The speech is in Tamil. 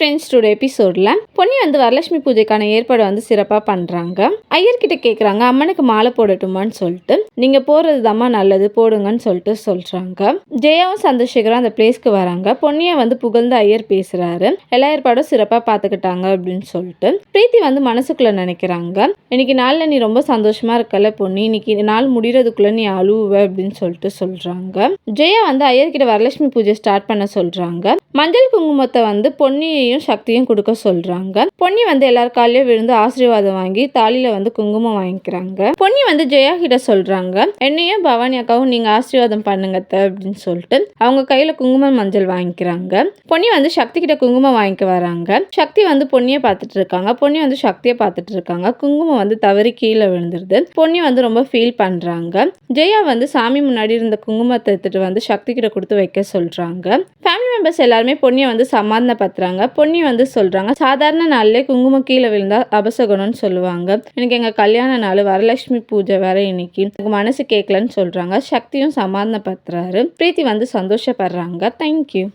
ஃப்ரெண்ட்ஸ் டுடே எபிசோடில் பொன்னி வந்து வரலட்சுமி பூஜைக்கான ஏற்பாடு வந்து சிறப்பாக பண்ணுறாங்க ஐயர்கிட்ட கேட்குறாங்க அம்மனுக்கு மாலை போடட்டுமான்னு சொல்லிட்டு. நீங்கள் போகிறது தாம்மா நல்லது போடுங்கன்னு சொல்லிட்டு சொல்கிறாங்க ஜெயாவும் சந்திரசேகரும் அந்த பிளேஸ்க்கு வராங்க. பொன்னியை வந்து புகழ்ந்து ஐயர் பேசுகிறாரு எல்லா ஏற்பாடும் சிறப்பாக பார்த்துக்கிட்டாங்க அப்படின்னு சொல்லிட்டு. பிரீத்தி வந்து மனசுக்குள்ளே நினைக்கிறாங்க. இன்னைக்கு நாளில் நீ ரொம்ப சந்தோஷமாக இருக்கல பொன்னி. இன்னைக்கு நாள் முடிகிறதுக்குள்ளே நீ அழுவ அப்படின்னு சொல்லிட்டு சொல்கிறாங்க ஜெயா வந்து ஐயர்கிட்ட வரலட்சுமி பூஜை ஸ்டார்ட் பண்ண சொல்கிறாங்க மஞ்சள் குங்குமத்தை வந்து பொன்னியையும் சக்தியும் கொடுக்க சொல்றாங்க. பொன்னி வந்து எல்லார் காலையும் விழுந்து ஆசீர்வாதம் வாங்கி தாலியில வந்து குங்குமம் வாங்கிக்கிறாங்க. பொன்னி வந்து ஜெயா கிட்ட சொல்கிறாங்க என்னையும் பவானி அக்காவும் நீங்க ஆசீர்வாதம் பண்ணுங்க அப்படின்னு சொல்லிட்டு அவங்க கையில் குங்குமம் மஞ்சள் வாங்கிக்கிறாங்க. பொன்னி வந்து சக்தி கிட்ட குங்குமம் வாங்கிக்க வராங்க. சக்தி வந்து பொன்னியை பார்த்துட்டு இருக்காங்க. பொன்னி வந்து சக்தியை பார்த்துட்டு இருக்காங்க. குங்குமம் வந்து தவறி கீழே விழுந்துருது. பொன்னி வந்து ரொம்ப ஃபீல் பண்றாங்க. ஜெயா வந்து சாமி முன்னாடி இருந்த குங்குமத்தை எடுத்துட்டு வந்து சக்தி கிட்ட கொடுத்து வைக்க சொல்றாங்க. ஃபேமிலி மெம்பர்ஸ் எல்லாருமே பொன்னியை வந்து சமாதானப்படுத்துறாங்க. பொன்னி வந்து சொல்றாங்க சாதாரண நாள்லயே குங்குமம் கீழே விழுந்தா அபசகுணம்னு சொல்லுவாங்க. எனக்கு எங்க கல்யாண நாள் வரலட்சுமி பூஜை வேற இன்னைக்கு. எனக்கு மனசு கேட்கலன்னு சொல்கிறாங்க சக்தியும் சமாதானப்படுத்துறாரு. பிரீத்தி வந்து சந்தோஷப்படுறாங்க. தேங்க்யூ